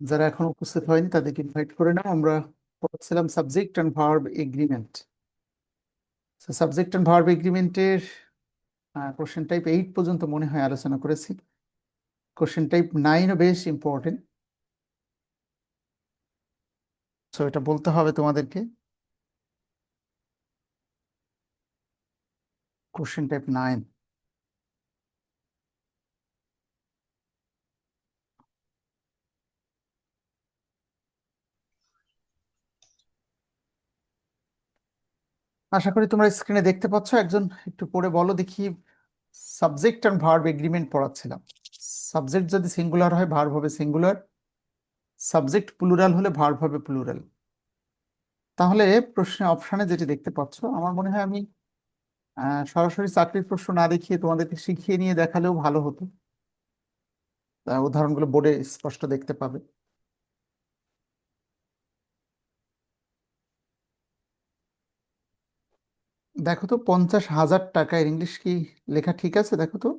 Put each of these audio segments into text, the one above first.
যারা এখন উপস্থিত হয়নি, তাদেরকে ইনভাইট করে নাও। আমরা পড়ছিলাম subject and verb agreement subject and verb এগ্রিমেন্টের question type eight পর্যন্ত মনে হয় আলোচনা করেছি। কোশ্চেন টাইপ নাইনও বেশ ইম্পর্টেন্ট সো এটা বলতে হবে তোমাদেরকে। কোশ্চেন টাইপ নাইন আশা করি তোমরা স্ক্রিনে দেখতে পাচ্ছ, একজন একটু পড়ে বলো দেখি সাবজেক্ট অ্যান্ড ভার্ব এগ্রিমেন্ট পড়াচ্ছিলাম। সাবজেক্ট যদি সিঙ্গুলার হয় ভার্ব হবে সিঙ্গুলার সাবজেক্ট প্লুরাল হলে ভার্ব হবে প্লুরাল তাহলে প্রশ্নে অপশানে যেটি দেখতে পাচ্ছ, আমার মনে হয় আমি সরাসরি চাকরির প্রশ্ন না দেখিয়ে তোমাদেরকে শিখিয়ে নিয়ে দেখালেও ভালো হতো। উদাহরণগুলো বোর্ডে স্পষ্ট দেখতে পাবে। দেখো তো পঞ্চাশ হাজার টাকার ইংলিশ কি লেখা ঠিক আছে? দেখো তো।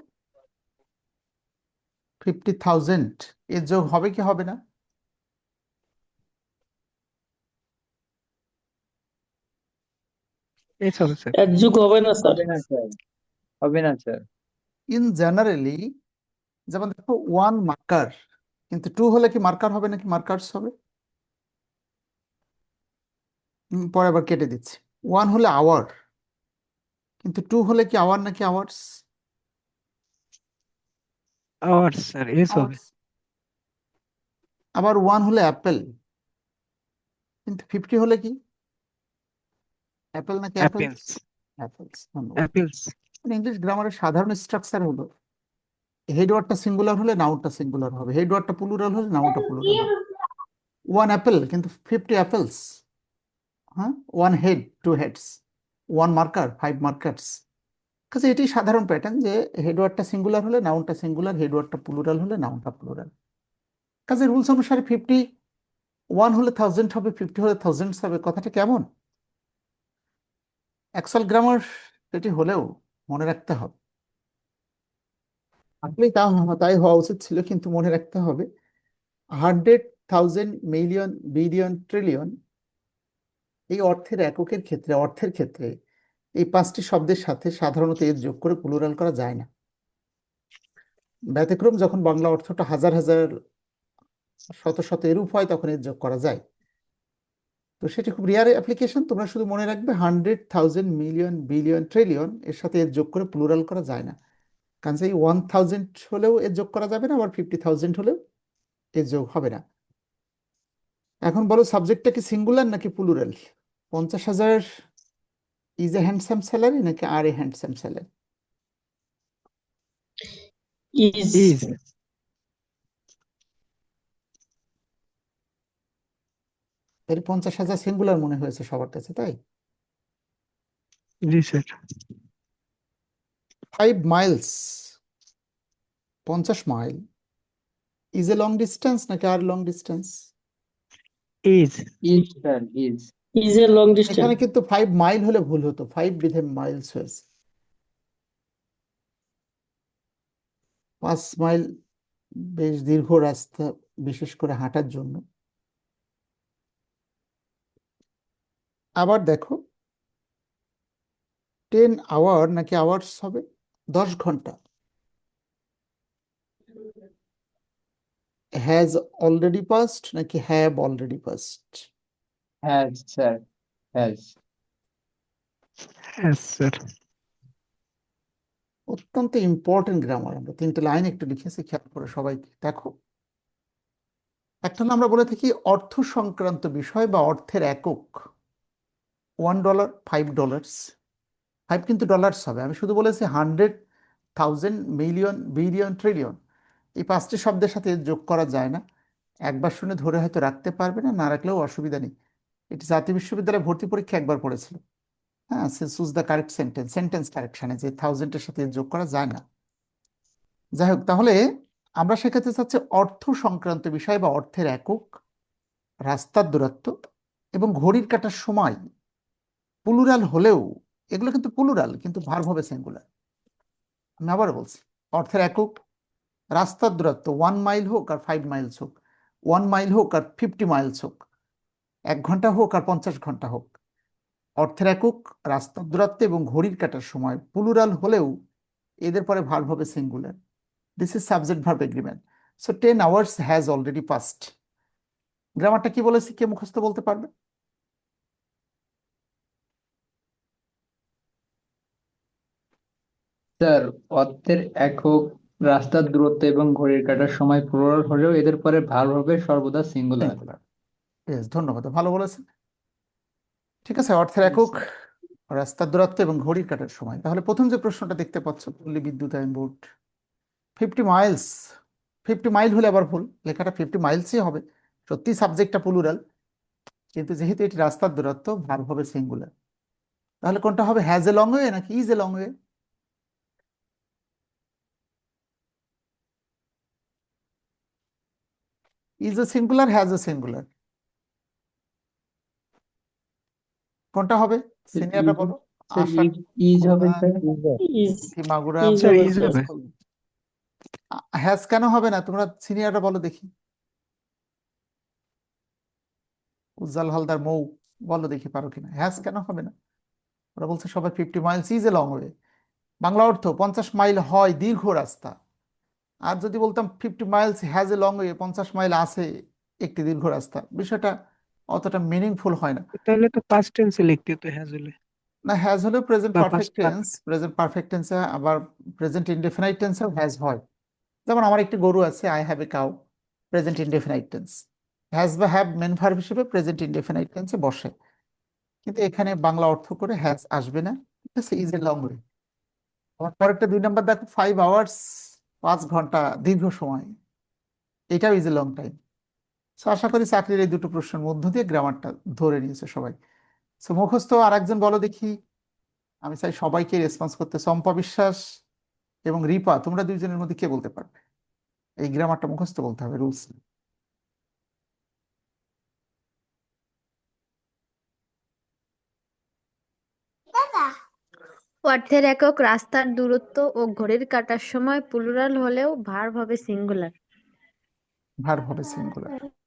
ফিফটি থাউজেন্ড এর যোগ হবে কি হবে না? যুগ হবে না স্যার হবে না স্যার হবে না স্যার ইন জেনারেলি যেমন দেখো ওয়ান মার্কার কিন্তু টু হলে কি মার্কার হবে নাকি মার্কার্স হবে? পরে আবার কেটে দিচ্ছি। ওয়ান হলে আওয়ার কিন্তু টু হলে কি আওয়ার নাকি আওয়ার্স আওয়ার্স স্যার এস হবে আবার ওয়ান হলে অ্যাপেল কিন্তু ফিফটি হলে কি? অ্যাপেল নাকি অ্যাপেলস অ্যাপেলস অ্যাপেলস ইংলিশ গ্রামারের সাধারণ স্ট্রাকচার হলো হেড ওয়ার্ডটা সিঙ্গুলার হলে নাউনটা সিঙ্গুলার হবে হেড ওয়ার্ডটা প্লুরাল হলে নাউনটা প্লুরাল হবে। ওয়ান অ্যাপেল কিন্তু ফিফটি অ্যাপেলস হ্যাঁ? One head two heads one marker five markers কাজে এটি সাধারণ প্যাটার্ন যে হেডওয়ার্ডটা সিঙ্গুলার হলে নাউনটা সিঙ্গুলার হেডওয়ার্ডটা প্লুরাল হলে নাউনটা প্লুরাল কাজে রুলস অনুসারে ফিফটি ওয়ান হলে থাউজেন্ড হবে ফিফটি হলে থাউজেন্ডস হবে। কথাটা কেমন? অ্যাকচুয়াল গ্রামার এটি হলেও মনে রাখতে হবে। আসলে তা তাই হওয়া উচিত ছিল, কিন্তু মনে রাখতে হবে। Hundred thousand million billion trillion এই অর্থের এককের ক্ষেত্রে, অর্থের ক্ষেত্রে এই পাঁচটি শব্দের সাথে সাধারণত এর যোগ করে প্লুরাল করা যায় না। ব্যতিক্রম যখন বাংলা অর্থটা হাজার হাজার শত শত এরূপ হয়, তখন এর যোগ করা যায়। তো সেটি খুব রিয়ার অ্যাপ্লিকেশন তোমরা শুধু মনে রাখবে hundred thousand million billion trillion এর সাথে এর যোগ করে প্লুরাল করা যায় না। কারণ সেই ওয়ান থাউজেন্ড হলেও এর যোগ করা যাবে না, আবার ফিফটি থাউজেন্ড হলেও এর যোগ হবে না। এখন বলো সাবজেক্টটা কি সিঙ্গুলার নাকি প্লুরাল পঞ্চাশ হাজার ইজ এ হ্যান্ডসাম স্যালারি নাকি আর a handsome salary is is এর পঞ্চাশ হাজার সিঙ্গুলার মনে হয়েছে সবার কাছে তাই? জি স্যার ফাইভ মাইলস পঞ্চাশ mile is a long distance নাকি আর long distance is is sir is is a long distance কিন্তু ফাইভ মাইল হলে ভুল হতো ফাইভ বিধে মাইলস হয়েছে। পাঁচ মাইল বেশ দীর্ঘ রাস্তা, বিশেষ করে হাঁটার জন্য। আবার দেখো টেন আওয়ার নাকি আওয়ার্স হবে? দশ ঘণ্টা। হ্যাজ অলরেডি পাস্ট নাকি have already past has sir has হ্যাঁ স্যার অত্যন্ত ইম্পর্টেন্ট গ্রামার আমরা। তিনটে লাইন একটু লিখেছি খেয়াল করে সবাই দেখো। একটা হলো আমরা বলে থাকি অর্থ সংক্রান্ত বিষয় বা অর্থের একক। One dollar five dollars five কিন্তু ডলার্স হবে। আমি শুধু বলেছি hundred thousand million billion trillion এই পাঁচটি শব্দের সাথে যোগ করা যায় না। একবার শুনে ধরে হয়তো রাখতে পারবে না না রাখলেও অসুবিধা নেই। এটি জাতীয় বিশ্ববিদ্যালয়ে ভর্তি পরীক্ষা একবার পড়েছিল। হ্যাঁ choose the correct sentence sentence কারেকশনে যে থাউজেন্ডের সাথে যোগ করা যায় না। যাই হোক, তাহলে আমরা শেখাতে চাচ্ছি অর্থ সংক্রান্ত বিষয় বা অর্থের একক, রাস্তার দূরত্ব এবং ঘড়ির কাটার সময়। প্লুরাল হলেও, এগুলো কিন্তু প্লুরাল, কিন্তু ভার্ব হবে সিঙ্গুলার। আমি আবার বলছি, অর্থের একক, রাস্তার দূরত্ব ওয়ান মাইল হোক আর ফাইভ মাইলস হোক ওয়ান মাইল হোক আর ফিফটি মাইলস হোক এক ঘণ্টা হোক আর পঞ্চাশ ঘণ্টা হোক। অর্থের একক রাস্তার দূরত্ব এবং ঘড়ির কাটার সময় প্লুরাল হলেও এদের পরে ভার্ব হবে singular this is subject verb agreement so ten hours has already past গ্রামারটা কি বলেছি? কে মুখস্থ বলতে পারবে? স্যার অর্থের একক রাস্তার দূরত্ব এবং ঘড়ির কাটার সময় প্লুরাল হলেও এদের পরে ভার্ব হবে সর্বদা সিঙ্গুলার সিঙ্গুলার ইয়েস ধন্যবাদ ভালো বলেছেন। ঠিক আছে অর্থের একক রাস্তার দূরত্ব এবং ঘড়ির কাটার সময়। তাহলে প্রথম যে প্রশ্নটা দেখতে পাচ্ছ পল্লী বিদ্যুতায়ন board fifty miles fifty mile হলে আবার ভুল লেখাটা ফিফটি মাইলসই হবে। সত্যি সাবজেক্টটা প্লুরাল কিন্তু যেহেতু এটি রাস্তার দূরত্ব ভার্ব হবে সিঙ্গুলার তাহলে কোনটা হবে হ্যাজ এ লং ওয়ে নাকি is a long way is a singular has a singular কোনটা হবে? সিনিয়ররা বলো। আশা ইজ হবে স্যার is মাগুরা স্যার ইজ হবে। হ্যাজ কেন হবে না? তোমরা সিনিয়ররা বলো দেখি। উজ্জ্বল হালদার মৌ বলো দেখি পারো কিনা। হ্যাজ কেন হবে না? ওরা বলছে সবাই fifty miles is a long way Bangla অর্থ পঞ্চাশ মাইল হয় দীর্ঘ রাস্তা। আর যদি বলতাম fifty miles has a long way পঞ্চাশ মাইল আছে একটি দীর্ঘ রাস্তা। বিষয়টা অতটা মিনিংফুল হয় না। তাহলে তো পাস্ট টেন্সে লিখতে হতো হ্যাজ হলে। না হ্যাজ হলেও প্রেজেন্ট বা perfect past tense present perfect টেন্সে আবার প্রেজেন্ট ইনডেফিনাইট টেন্সেও হ্যাজ হয়। যেমন আমার একটি গরু আছে I have a cow present indefinite tense has বা হ্যাভ মেন ভার্ব হিসেবে প্রেজেন্ট ইনডেফিনাইট টেন্সে বসে। কিন্তু এখানে বাংলা অর্থ করে হ্যাজ আসবে না ঠিক আছে ইজ এ লং ওয়ে আমার পরেরটা দুই নাম্বার দেখো ফাইভ আওয়ার্স পাঁচ ঘণ্টা দীর্ঘ সময়। এটাও is a long time so আশা করি চাকরির এই দুটো প্রশ্নের মধ্য দিয়ে গ্রামারটা ধরে নিয়েছে সবাই। সো মুখস্থ আর একজন বলো দেখি। আমি চাই সবাইকে রেসপন্স করতে। চম্পা বিশ্বাস এবং রিপা তোমরা দুইজনের মধ্যে কে বলতে পারবে? এই গ্রামারটা মুখস্থ বলতে হবে রুলস অর্থের একক রাস্তার দূরত্ব ও ঘড়ির কাটার সময় প্লুরাল হলেও ভার্ব হবে সিঙ্গুলার ভার্ব হবে সিঙ্গুলার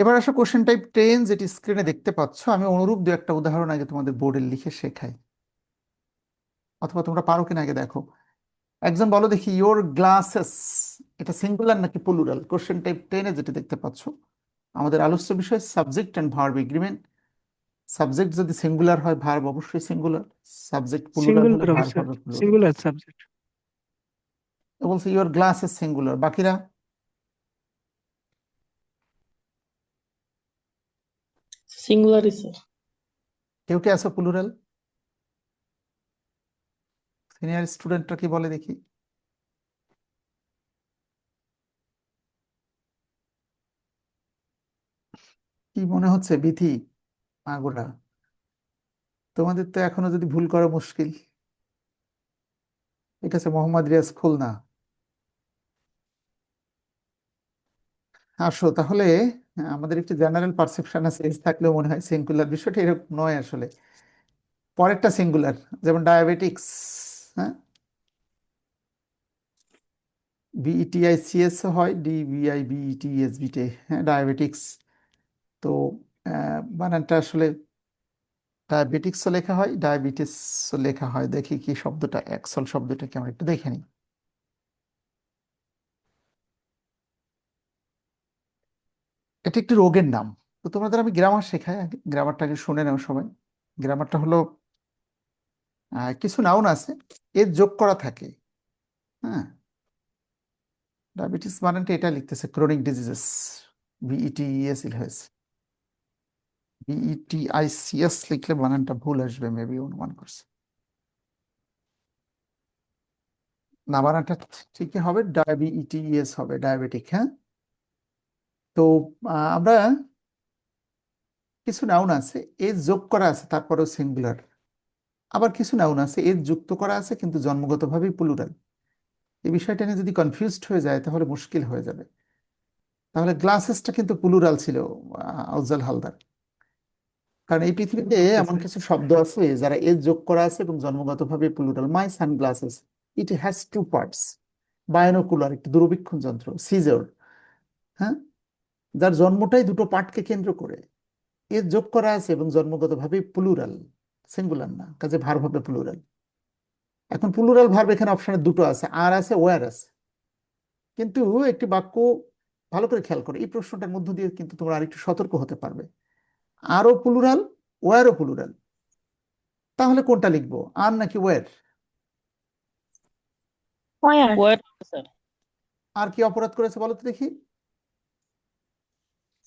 এবার আসো কোশ্চেন টাইপ টেন যেটি স্ক্রিনে দেখতে পাচ্ছ আমি অনুরূপ দু একটা উদাহরণ আগে তোমাদের বোর্ডে লিখে শেখাই। অথবা তোমরা পারো কিনা আগে দেখো। একজন বলো দেখি ইয়োর গ্লাসেস এটা সিঙ্গুলার নাকি প্লুরাল কোশ্চেন টাইপ টেনে যেটি দেখতে পাচ্ছ আমাদের আলোচ্য বিষয় subject and verb agreement subject যদি সিঙ্গুলার হয় ভার্ব অবশ্যই singular subject plural singular subject বলছে ইয়োর গ্লাসেস সিঙ্গুলার বাকিরা? Is sir. কেউ কে আছো প্লুরাল সিনিয়র স্টুডেন্টরা কি বলে দেখি? কি মনে হচ্ছে বিথি মাগুরা তোমাদের তো এখনও যদি ভুল করা মুশকিল। ঠিক আছে, মোহাম্মদ রিয়াজ খুলনা। আসো, তাহলে আহ, আমাদের একটি জেনারেল পারসেপশন আছে এজ থাকলেও মনে হয় সিঙ্গুলার বিষয়টা এরকম নয় আসলে। পরেরটা সিঙ্গুলার যেমন ডায়াবেটিক্স হ্যাঁ? বিইটিআইসিএস হয় ডিবিআই বিইটিএস বিটে হ্যাঁ ডায়াবেটিক্স তো বানানটা আসলে ডায়াবেটিক্সও লেখা হয় ডায়াবেটিসও লেখা হয়। দেখি কি শব্দটা অ্যাক্সল শব্দটা কেমন একটু দেখে নিই। এটা একটি রোগের নাম। তো তোমাদের আমি গ্রামার শেখাই গ্রামারটাকে শুনে নাও সবাই। গ্রামারটা হলো কিছু নাউন আছে, এর যোগ করা থাকে। হ্যাঁ? ডায়াবেটিস বানানটা এটা লিখতেছে ক্রনিক ডিজিজেস বিইটিএস হয়েছে। বিইটিআইসিএস লিখলে বানানটা ভুল আসবে মেবি অনুমান করছে। না বানানটা ঠিকই হবে ডায়াবিটিএস হবে ডায়াবেটিক হ্যাঁ? তো আমরা কিছু নাউন আছে এর যোগ করা আছে তারপরেও সিঙ্গুলার আবার কিছু নাউন আছে এর যুক্ত করা আছে কিন্তু জন্মগতভাবেই প্লুরাল এই বিষয়টা নিয়ে যদি কনফিউজড হয়ে যায় তাহলে মুশকিল হয়ে যাবে। তাহলে গ্লাসেসটা কিন্তু প্লুরাল ছিল আফজাল হালদার। কারণ এই পৃথিবীতে এমন কিছু শব্দ আছে যারা এর যোগ করা আছে এবং জন্মগতভাবে plural my sunglasses it has two parts binocular একটি দূরবীক্ষণ যন্ত্র সিজর হ্যাঁ? যার জন্মটাই দুটো পার্টকে কেন্দ্র করে। এর যোগ করা আছে এবং জন্মগতভাবে প্লুরাল সিঙ্গুলার না কাজে ভার্ব হবে প্লুরাল এখন প্লুরাল ভার্ব এখানে অপশনে দুটো আছে আর আছে ওয়ার আছে। কিন্তু একটি বাক্য ভালো করে খেয়াল করো এই প্রশ্নটার মধ্য দিয়ে কিন্তু তোমরা আরেকটু সতর্ক হতে পারবে। আরও প্লুরাল ওয়ারও প্লুরাল তাহলে কোনটা লিখব? আর নাকি ওয়ার আর কি অপরাধ করেছে বলো তো দেখি।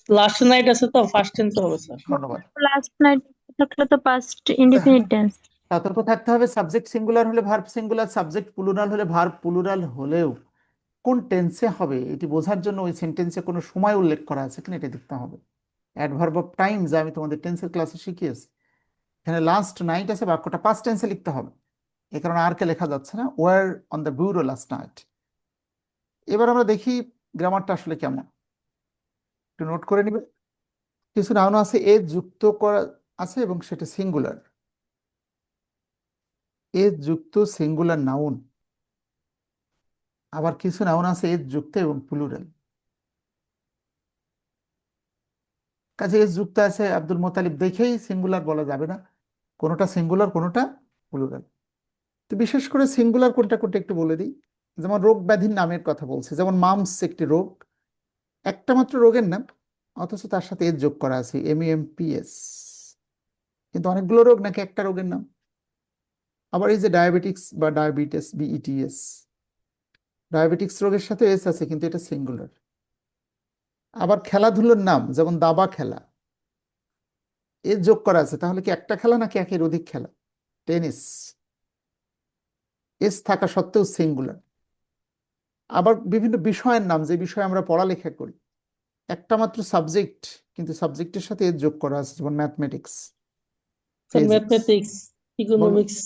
লাস্ট নাইট আছে তো ফার্স্ট টেন্স হবে স্যার ধন্যবাদ। লাস্ট নাইট থাকলে তো পাস্ট ইনডিফিনিট টেন্স সতর্ক থাকতে হবে সাবজেক্ট সিঙ্গুলার হলে ভার্ব সিঙ্গুলার সাবজেক্ট প্লুরাল হলে ভার্ব প্লুরাল হলেও কোন টেন্সে হবে এটি বোঝার জন্য ওই সেন্টেন্সে কোনো সময় উল্লেখ করা আছে কিনা এটা দেখতে হবে। অ্যাডভার্ব অফ টাইম যা আমি তোমাদের টেন্সের ক্লাসে শিখিয়েছি। এখানে লাস্ট নাইট আছে বাক্যটা পাস্ট টেন্সে লিখতে হবে। এ কারণে আর কে লেখা যাচ্ছে না were on the bureau last night এবার আমরা দেখি গ্রামারটা আসলে কেমন। একটু নোট করে নিবে কিছু নাউন আছে, এ যুক্ত করা আছে এবং সেটা সিঙ্গুলার এ যুক্ত সিঙ্গুলার নাউন আবার কিছু নাউন আছে, এ যুক্ত এবং প্লুরাল কাজে এ যুক্ত আছে আব্দুল মোতালিব দেখেই সিঙ্গুলার বলা যাবে না। কোনোটা সিঙ্গুলার কোনোটা প্লুরাল তো বিশেষ করে সিঙ্গুলার কোনটা কোনটা একটু বলে দিই। যেমন রোগ ব্যাধির নামের কথা বলছে, যেমন মামস একটি রোগ। একটা মাত্র রোগের নাম, অথচ তার সাথে এর যোগ করা আছে এম এম পি এস কিন্তু অনেকগুলো রোগ নাকি একটা রোগের নাম? আবার এই যে ডায়াবেটিক্স বা ডায়াবিটিস বিইটিএস ডায়াবেটিক্স রোগের সাথে এস আছে, কিন্তু এটা সিঙ্গুলার আবার খেলাধুলোর নাম, যেমন দাবা খেলা, এর যোগ করা আছে, তাহলে কি একটা খেলা নাকি একের অধিক খেলা? টেনিস এস থাকা সত্ত্বেও সিঙ্গুলার আবার বিভিন্ন বিষয়ের নাম যে বিষয়ে আমরা পড়ালেখা করি একটা মাত্র সাবজেক্ট কিন্তু সাবজেক্টের সাথে এর যোগ করা আছে যেমন ম্যাথমেটিক্স ম্যাথমেটিক্স ইকোনমিক্স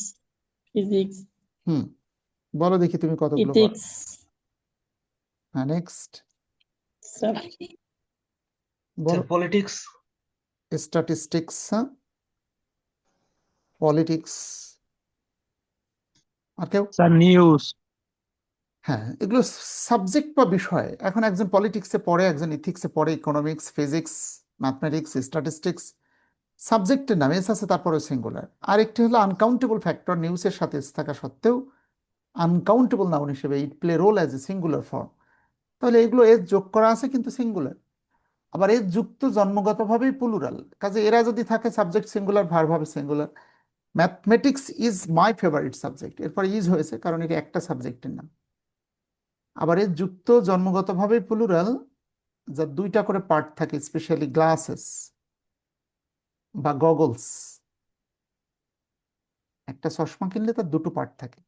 ফিজিক্স হুম বলো দেখি তুমি কতগুলো ইথিক্স হ্যাঁ নেক্সট স্যার বলো। পলিটিক্স স্ট্যাটিস্টিক্স পলিটিক্স আর কেউ? স্যার নিউজ হ্যাঁ এগুলো সাবজেক্ট বা বিষয়। এখন একজন পলিটিক্সে পড়ে, একজন ইথিক্সে পড়ে ইকোনমিক্স ফিজিক্স ম্যাথমেটিক্স স্ট্যাটিস্টিক্স সাবজেক্টের নাম এস আছে তারপরে সিঙ্গুলার আরেকটি হলো আনকাউন্টেবল ফ্যাক্টর নিউজের সাথে এস থাকা সত্ত্বেও আনকাউন্টেবল নাউন হিসেবে it play role as a singular form তাহলে এগুলো এস যোগ করা আছে কিন্তু সিঙ্গুলার আবার এর যুক্ত জন্মগতভাবেই প্লুরাল কাজে এরা যদি থাকে সাবজেক্ট সিঙ্গুলার ভার্ব হবে singular mathematics is my favourite subject এরপর ইজ হয়েছে, কারণ এটা একটা সাবজেক্টের নাম। আবার এর যুক্ত জন্মগতভাবে প্লুরাল যার দুইটা করে পার্ট থাকে স্পেশালি গ্লাসেস বা গগলস একটা চশমা কিনলে তার দুটো পার্ট থাকে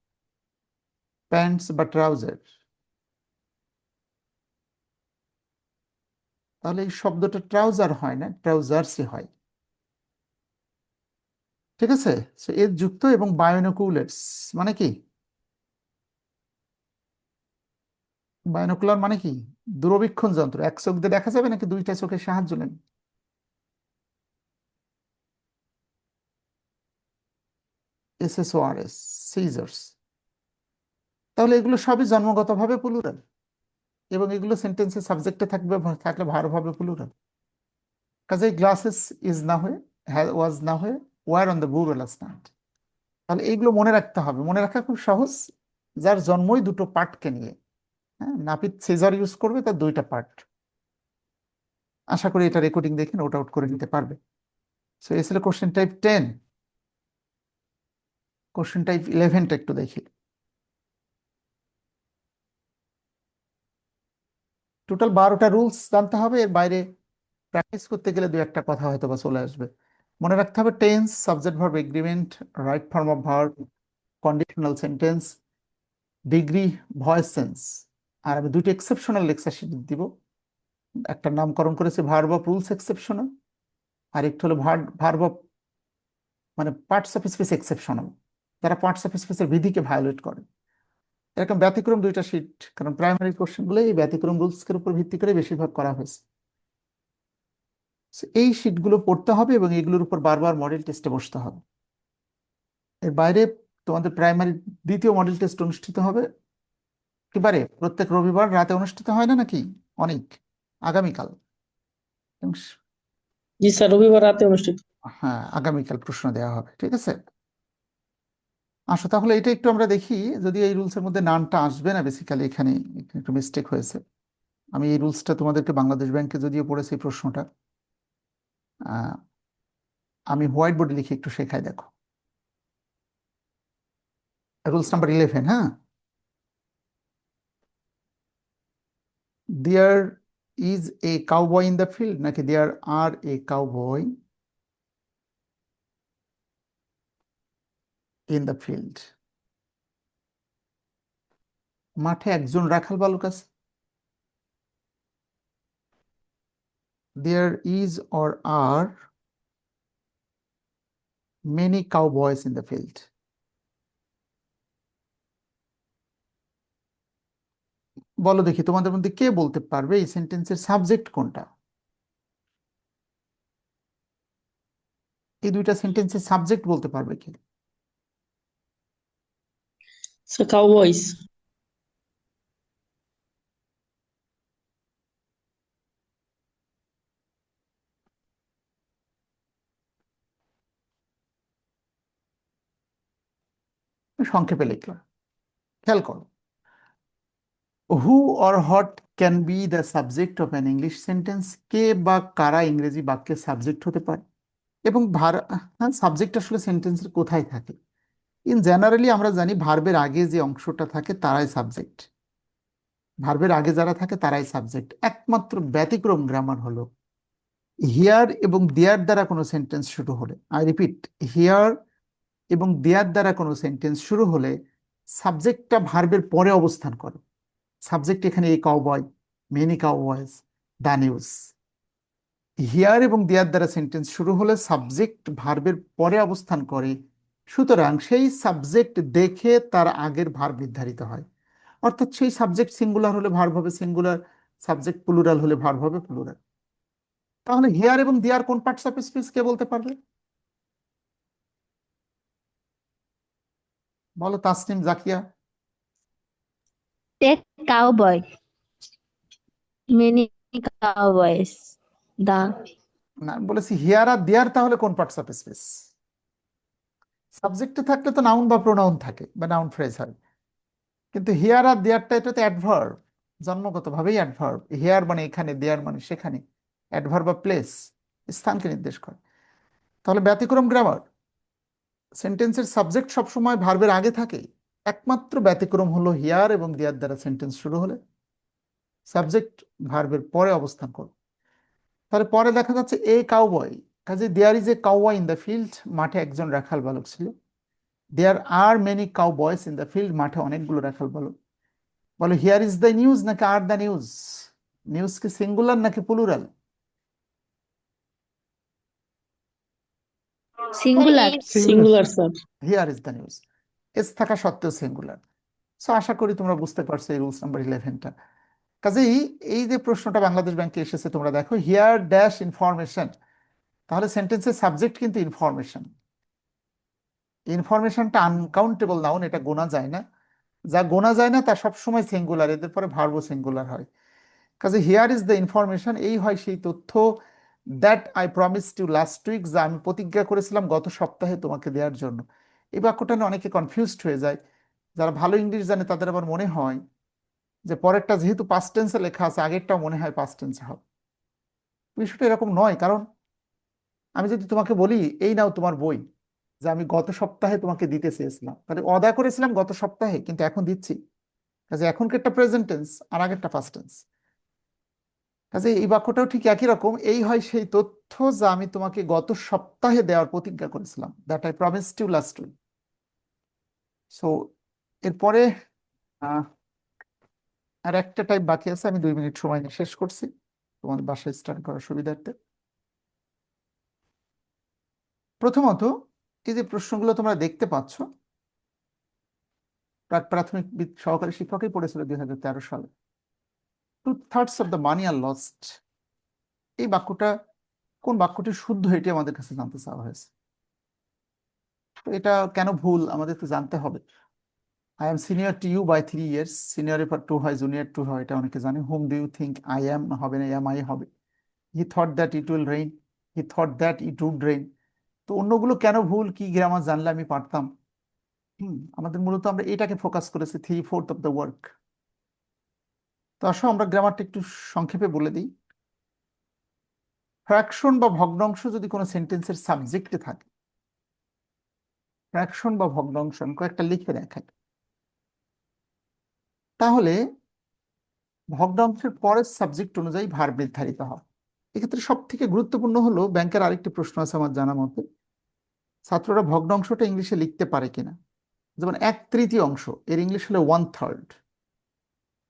প্যান্টস বা ট্রাউজার তাহলে এই শব্দটা ট্রাউজার হয় না ট্রাউজার্সই হয়। ঠিক আছে? এর যুক্ত এবং বায়োনোকুলার্স মানে কি? বায়োনোকুলার মানে কি? দূরবীক্ষণ যন্ত্র। এক চোখ দিয়ে দেখা যাবে নাকি দুইটা চোখের সাহায্য নেবে? এসএসওআরএস সিজার্স তাহলে এগুলো সবই জন্মগতভাবে প্লুরাল এবং এগুলো সেন্টেন্সের সাবজেক্টে থাকবে, থাকলে ভার্ব হবে প্লুরাল কাজেই গ্লাসেস ইজ না হয়ে ওয়াজ না হয়ে were on the bureau last night তাহলে এইগুলো মনে রাখতে হবে। মনে রাখা খুব সহজ। যার জন্মই দুটো পার্টকে নিয়ে। হ্যাঁ নাপিত সিজার ইউজ করবে, তার দুইটা পার্ট আশা করি এটা রেকর্ডিং দেখে নোট আউট করে নিতে পারবে। So a question type ten question type ইলেভেনটা একটু দেখি। টোটাল বারোটা রুলস জানতে হবে, এর বাইরে প্র্যাকটিস করতে গেলে দু একটা কথা হয়তো বা চলে আসবে। মনে রাখতে হবে tense subject verb agreement right form of verb conditional sentence degree voice sense আর আমি দুটি এক্সেপশনাল লেকচার শিট দিব। একটা নামকরণ করেছে ভার্ব অফ রুলস এক্সেপশনাল আর একটু হলো ভার্ব অফ মানে পার্টস অফ স্পেস এক্সেপশনাল যারা পার্টস অফ স্পেসের বিধিকে ভায়োলেট করে। এরকম ব্যতিক্রম দুইটা শিট কারণ প্রাইমারি কোশ্চেনগুলো এই ব্যতিক্রম রুলসের উপর ভিত্তি করে বেশিরভাগ করা হয়েছে। এই শিটগুলো পড়তে হবে এবং এগুলোর উপর বারবার মডেল টেস্টে বসতে হবে। এর বাইরে তোমাদের প্রাইমারি দ্বিতীয় মডেল টেস্ট অনুষ্ঠিত হবে। এবারে প্রত্যেক রবিবার রাতে অনুষ্ঠিত হয় না নাকি? অনেক। আগামীকাল। জি স্যার রবিবার রাতে অনুষ্ঠিত। হ্যাঁ আগামীকাল প্রশ্ন দেওয়া হবে ঠিক আছে? আসো তাহলে এটা একটু আমরা দেখি যদি এই রুলসের মধ্যে নানটা আসবে না বেসিক্যালি এখানে একটু মিস্টেক হয়েছে। আমি এই রুলসটা তোমাদেরকে বাংলাদেশ ব্যাংকে যদিও পড়েছি এই প্রশ্নটা আহ, আমি হোয়াইট বোর্ডে লিখে একটু শেখাই দেখো। রুলস নাম্বার ইলেভেন হ্যাঁ? There is a cowboy in the field নাকি there are a cowboy in the field মাঠে একজন রাখাল বালক আছে। There is or are many cowboys in the field বলো দেখি তোমাদের মধ্যে কে বলতে পারবে এই সেন্টেন্সের সাবজেক্ট কোনটা? এই দুইটা সেন্টেন্সের সাবজেক্ট বলতে পারবে কে? কাউবয়স সংক্ষেপে লিখলাম। খেয়াল করো। Who or what can be the subject of an English sentence কে বা কারা ইংরেজি বাক্যের সাবজেক্ট হতে পারে? এবং ভার হ্যাঁ সাবজেক্ট আসলে সেন্টেন্সের কোথায় থাকে? ইন জেনারেলি আমরা জানি ভার্বের আগে যে অংশটা থাকে তারাই সাবজেক্ট ভার্বের আগে যারা থাকে তারাই সাবজেক্ট একমাত্র ব্যতিক্রম গ্রামার হলো হিয়ার এবং দেয়ার দ্বারা কোনো সেন্টেন্স শুরু হলে। আই রিপিট হিয়ার এবং দেয়ার দ্বারা কোনো সেন্টেন্স শুরু হলে সাবজেক্টটা ভার্বের পরে অবস্থান করে। সাবজেক্ট এখানে এই cowboy many cowboys the news here এবং দেয়ার দ্বারা সেন্টেন্স শুরু হলে সাবজেক্ট ভার্বের পরে অবস্থান করে। সুতরাং সেই সাবজেক্ট দেখে তার আগের ভার্ব নির্ধারিত হয়। অর্থাৎ সেই সাবজেক্ট সিঙ্গুলার হলে ভার্ব হবে সিঙ্গুলার সাবজেক্ট প্লুরাল হলে ভার্ব হবে প্লুরাল তাহলে হিয়ার এবং দেয়ার কোন পার্টস অফ স্পিচ কে বলতে পারবে? বলো Tasnim, Zakia. A cowboy. Many cowboys. The না বলেছি হিয়ার আর দেয়ার তাহলে কোন পার্টস অফ স্পিচ সাবজেক্টে থাকলে তো নাউন বা প্রোনাউন থাকে, বা নাউন ফ্রেজ হয়। কিন্তু হিয়ার আর দেয়ারটা এটা তো অ্যাডভার্ব জন্মগতভাবেই অ্যাডভার্ব হিয়ার মানে এখানে দেয়ার মানে সেখানে। অ্যাডভার্ব বা প্লেস স্থানকে নির্দেশ করে। তাহলে ব্যতিক্রম গ্রামার সেন্টেন্সের সাবজেক্ট সবসময় ভার্বের আগে থাকে। একমাত্র ব্যতিক্রম হলো হিয়ার এবং দেয়ার দ্বারা সেন্টেন্স শুরু হলে। সাবজেক্ট ভার্বের পরে অবস্থান করবে তাহলে পরে দেখা যাচ্ছে এ কাউবয় কাজে there is a cowboy in the field মাঠে একজন রাখাল বালক ছিল। There are many cowboys in the field মাঠে অনেকগুলো রাখাল বালক। বলো হিয়ার ইজ দ্য নিউজ নাকি আর দ্য নিউজ নিউজ কি সিঙ্গুলার নাকি plural singular. Singular sir here is the news S থাকা সত্ত্বেও সিঙ্গুলার সো আশা করি তোমরা বুঝতে পারছ এই রুলস নাম্বার ইলেভেনটা কাজেই এই যে প্রশ্নটা বাংলাদেশ ব্যাংকে এসেছে, তোমরা দেখো হিয়ার ড্যাশ ইনফরমেশন তাহলে সেন্টেন্সের সাবজেক্ট কিন্তু ইনফরমেশন ইনফরমেশনটা আনকাউন্টেবল নাউন এটা গোনা যায় না। যা গোনা যায় না, তা সবসময় সিঙ্গুলার এদের পরে ভার্বও সিঙ্গুলার হয়। কাজে হিয়ার ইজ দ্য ইনফরমেশন এই হয় সেই তথ্য that I promise to last week যা আমি প্রতিজ্ঞা করেছিলাম গত সপ্তাহে তোমাকে দেওয়ার জন্য। এই বাক্যটা নিয়ে অনেকে কনফিউজড হয়ে যায়। যারা ভালো ইংলিশ জানে, তাদের আবার মনে হয় যে পরেরটা যেহেতু পাস্ট টেন্সে লেখা আছে, আগেরটাও মনে হয় পাস্ট টেন্সে হবে। বিষয়টা এরকম নয়, কারণ আমি যদি তোমাকে বলি, এই নাও তোমার বই যে আমি গত সপ্তাহে তোমাকে দিতে চেয়েছিলাম। তাহলে অদা করেছিলাম গত সপ্তাহে, কিন্তু এখন দিচ্ছি। কাজে এখনকারটা প্রেজেন্ট টেন্স আর আগেরটা পাস্ট টেন্স কাজে এই বাক্যটাও ঠিক একই রকম, এই হয় সেই তথ্য যা আমি তোমাকে গত সপ্তাহে দেওয়ার প্রতিজ্ঞা করেছিলাম that I promise to last week so এরপরে আর একটা টাইপ বাকি আছে, আমি দুই মিনিট সময় নিয়ে শেষ করছি, তোমাদের বাসায় স্টার্ট করার সুবিধার্থে। প্রথমত, এই যে প্রশ্নগুলো তোমরা দেখতে পাচ্ছ প্রাক প্রাথমিক সহকারী শিক্ষকই পড়েছিল দুই হাজার তেরো সালে। Two thirds of the money are lost এই বাক্যটা কোন বাক্যটি শুদ্ধ এটি আমাদের কাছে জানতে চাওয়া হয়েছে। তো এটা কেন ভুল আমাদের তো জানতে হবে। I am senior to you by three years senior পর টু হয় জুনিয়র টু হয়, এটা অনেকে জানে। Whom do you think I am হবে না এম আই হবে? He thought that it will rain he thought that it would rain তো অন্যগুলো কেন ভুল? কি গ্রামার জানলে আমি পারতাম? হুম, আমাদের মূলত আমরা এটাকে ফোকাস করেছি three fourth of the work তো আসো আমরা গ্রামারটা একটু সংক্ষেপে বলে দিই। ফ্র্যাকশন বা ভগ্নাংশ যদি কোনো সেন্টেন্সের সাবজেক্টে থাকে ফ্র্যাকশন বা ভগ্নাংশ আমি কয়েকটা লিখে দেখাই। তাহলে ভগ্নাংশের পরের সাবজেক্ট অনুযায়ী ভার নির্ধারিত হয় এক্ষেত্রে সব থেকে গুরুত্বপূর্ণ হলো, ব্যাংকের আরেকটি প্রশ্ন আছে আমার জানা মতে, ছাত্ররা ভগ্নাংশটা ইংলিশে লিখতে পারে কিনা? যেমন এক তৃতীয় অংশ এর ইংলিশ হলো ওয়ান থার্ড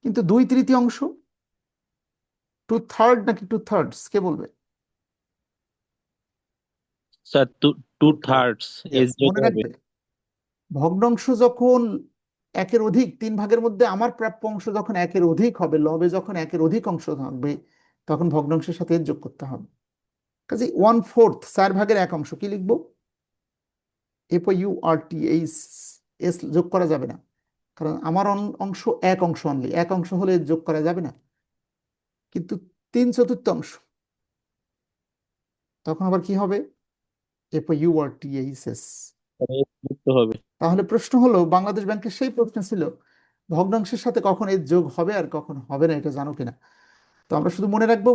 কিন্তু দুই তৃতীয় অংশ? টু থার্ড নাকি টু থার্ডস কে বলবে? স্যার টু থার্ডস মনে রাখবে। ভগ্নাংশ যখন একের অধিক তিন ভাগের মধ্যে আমার প্রাপ্য অংশ যখন একের অধিক হবে লবে যখন একের অধিক অংশ থাকবে তখন ভগ্নাংশের সাথে এর যোগ করতে হবে। কাজে ওয়ান ফোর্থ চার ভাগের এক অংশ কি লিখব? এপ ইউ আর টি এই এস যোগ করা যাবে না। কারণ আমার অংশ এক অংশ অনলি এক অংশ হলে যোগ করা যাবে না। কিন্তু তিন চতুর্থ অংশ। তখন আবার কি হবে? তাহলে প্রশ্ন হলো, বাংলাদেশ ব্যাংকের সেই প্রশ্ন ছিল, ভগ্নাংশের সাথে কখন এর যোগ হবে আর কখন হবে না, এটা জানো কিনা? তো আমরা শুধু মনে রাখব,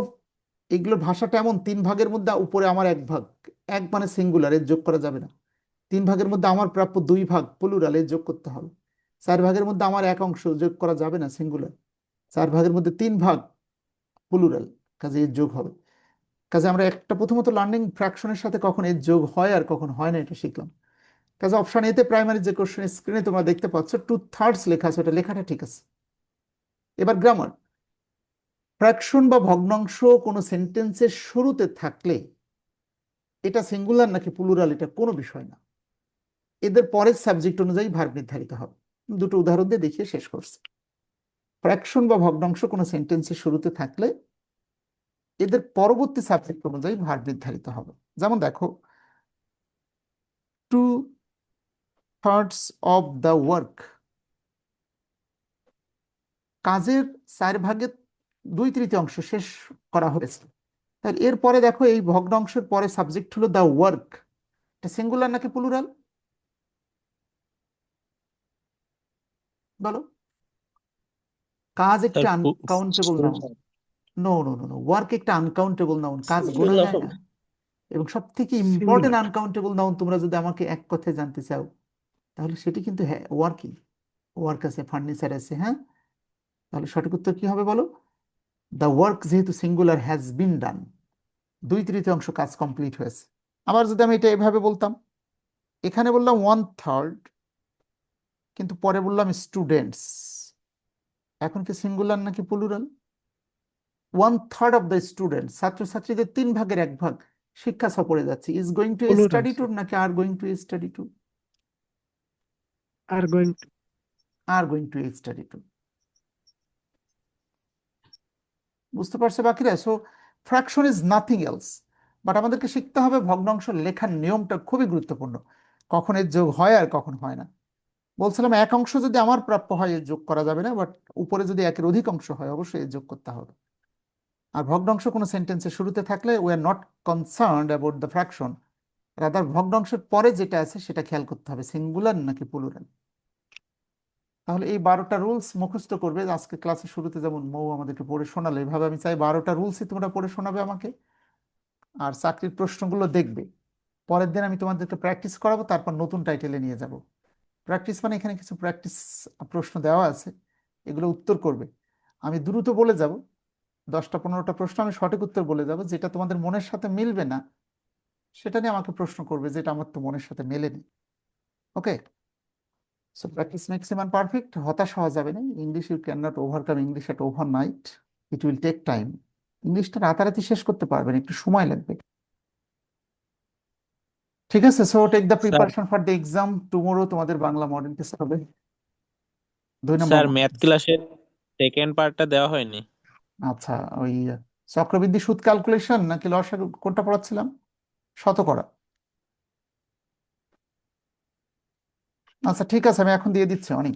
এগুলোর ভাষাটা এমন, তিন ভাগের মধ্যে উপরে আমার এক ভাগ, এক মানে সিঙ্গুলার এর যোগ করা যাবে না। তিন ভাগের মধ্যে আমার প্রাপ্য দুই ভাগ প্লুরাল এর যোগ করতে হবে। চার ভাগের মধ্যে আমার এক অংশ যোগ করা যাবে না সিঙ্গুলার চার ভাগের মধ্যে তিন ভাগ প্লুরাল কাজে এর যোগ হবে। কাজে আমরা একটা প্রথমত লার্নিং ফ্র্যাকশনের সাথে কখন এর যোগ হয় আর কখন হয় না, এটা শিখলাম। কাজে অপশান এতে প্রাইমারি যে কোশ্চেন স্ক্রিনে তোমরা দেখতে পাচ্ছ টু থার্ডস লেখা আছে, ওটা লেখাটা ঠিক আছে। এবার গ্রামার ফ্র্যাকশন বা ভগ্নাংশ কোনো সেন্টেন্সের শুরুতে থাকলে এটা সিঙ্গুলার নাকি প্লুরাল এটা কোনো বিষয় না। এদের পরের সাবজেক্ট অনুযায়ী ভার নির্ধারিত হবে। দুটো উদাহরণ দিয়ে দেখিয়ে শেষ করছি। ফ্র্যাকশন বা ভগ্নাংশ কোনো সেন্টেন্সের শুরুতে থাকলে এদের পরবর্তী সাবজেক্ট অনুযায়ী ভার নির্ধারিত হবে। যেমন দেখো two thirds of the work কাজের চার ভাগের দুই তৃতীয়াংশ শেষ করা হয়েছে। তাহলে এরপরে দেখো এই ভগ্নাংশের পরে সাবজেক্ট হলো দ্য ওয়ার্ক এটা সিঙ্গুলার নাকি প্লুরাল বলো। কাজ একটা uncountable noun no no no no work একটা আনকাউন্টেবল নাউন কাজ গোনা যায় না। এবং সব থেকে ইম্পর্টেন্ট আনকাউন্টেবল নাউন তোমরা যদি আমাকে এক কথায় জানতে চাও তাহলে সেটি কিন্তু হ্যাঁ ওয়ার্কই ওয়ার্ক আছে ফার্নিচার আছে হ্যাঁ? তাহলে সঠিক উত্তর কি হবে বলো? দ্য ওয়ার্ক যেহেতু সিঙ্গুলার হ্যাজ বিন ডান দুই তৃতীয়াংশ কাজ কমপ্লিট হয়েছে। আবার যদি আমি এটা এভাবে বলতাম এখানে বললাম ওয়ান থার্ড কিন্তু পরে বললাম স্টুডেন্টস এখন কি সিঙ্গুলার নাকি plural one third of the student ছাত্রছাত্রীদের তিন ভাগের এক ভাগ শিক্ষা সফরে যাচ্ছে। Is going to study. Tour নাকি are going to study tour are going to are going to study tour বুঝতে পারছে বাকিরা? So fraction is nothing else but আমাদেরকে শিখতে হবে ভগ্নাংশ লেখার নিয়মটা খুবই গুরুত্বপূর্ণ। কখন এর যোগ হয় আর কখন হয় না। বলছিলাম এক অংশ যদি আমার প্রাপ্য হয়, এর যোগ করা যাবে না বাট উপরে যদি একের অধিক অংশ হয়, অবশ্যই এর যোগ করতে হবে। আর ভগ্নাংশ কোনো সেন্টেন্সের শুরুতে থাকলে we are not concerned about the fraction rather ভগ্নাংশের পরে যেটা আছে, সেটা খেয়াল করতে হবে সিঙ্গুলার নাকি প্লুরাল তাহলে এই বারোটা রুলস মুখস্থ করবে। আজকে ক্লাসের শুরুতে যেমন মৌ আমাদেরকে পড়ে শোনালো, এভাবে আমি চাই বারোটা রুলসই তোমরা পড়ে শোনাবে আমাকে। আর চাকরির প্রশ্নগুলো দেখবে। পরের দিন আমি তোমাদেরকে প্র্যাকটিস করাবো, তারপর নতুন টাইটেলে নিয়ে যাব। প্র্যাকটিস মানে এখানে কিছু প্র্যাকটিস প্রশ্ন দেওয়া আছে, এগুলো উত্তর করবে। আমি দ্রুত বলে যাব, দশটা পনেরোটা প্রশ্ন, আমি সঠিক উত্তর বলে যাব, যেটা তোমাদের মনের সাথে মিলবে না, সেটা নিয়ে আমাকে প্রশ্ন করবে, যেটা আমার তো মনের সাথে মেলেনি। Okay so practice makes perfect হতাশ হওয়া যাবে না। English you can not overcome English at overnight it will take time ইংলিশটা রাতারাতি শেষ করতে পারবেন একটু সময় লাগবে। ঠিক আছে so take the preparation for the exam tomorrow তোমাদের বাংলা মডেল টেস্ট হবে। দুই নম্বর স্যার ম্যাথ। ক্লাসের সেকেন্ড পার্টটা দেওয়া হয়নি। আচ্ছা ওই চক্রবৃদ্ধি সুদ ক্যালকুলেশন নাকি লসাগু কোনটা পড়াচ্ছিলাম? শতকরা। আচ্ছা ঠিক আছে আমি এখন দিয়ে দিচ্ছি অনেক।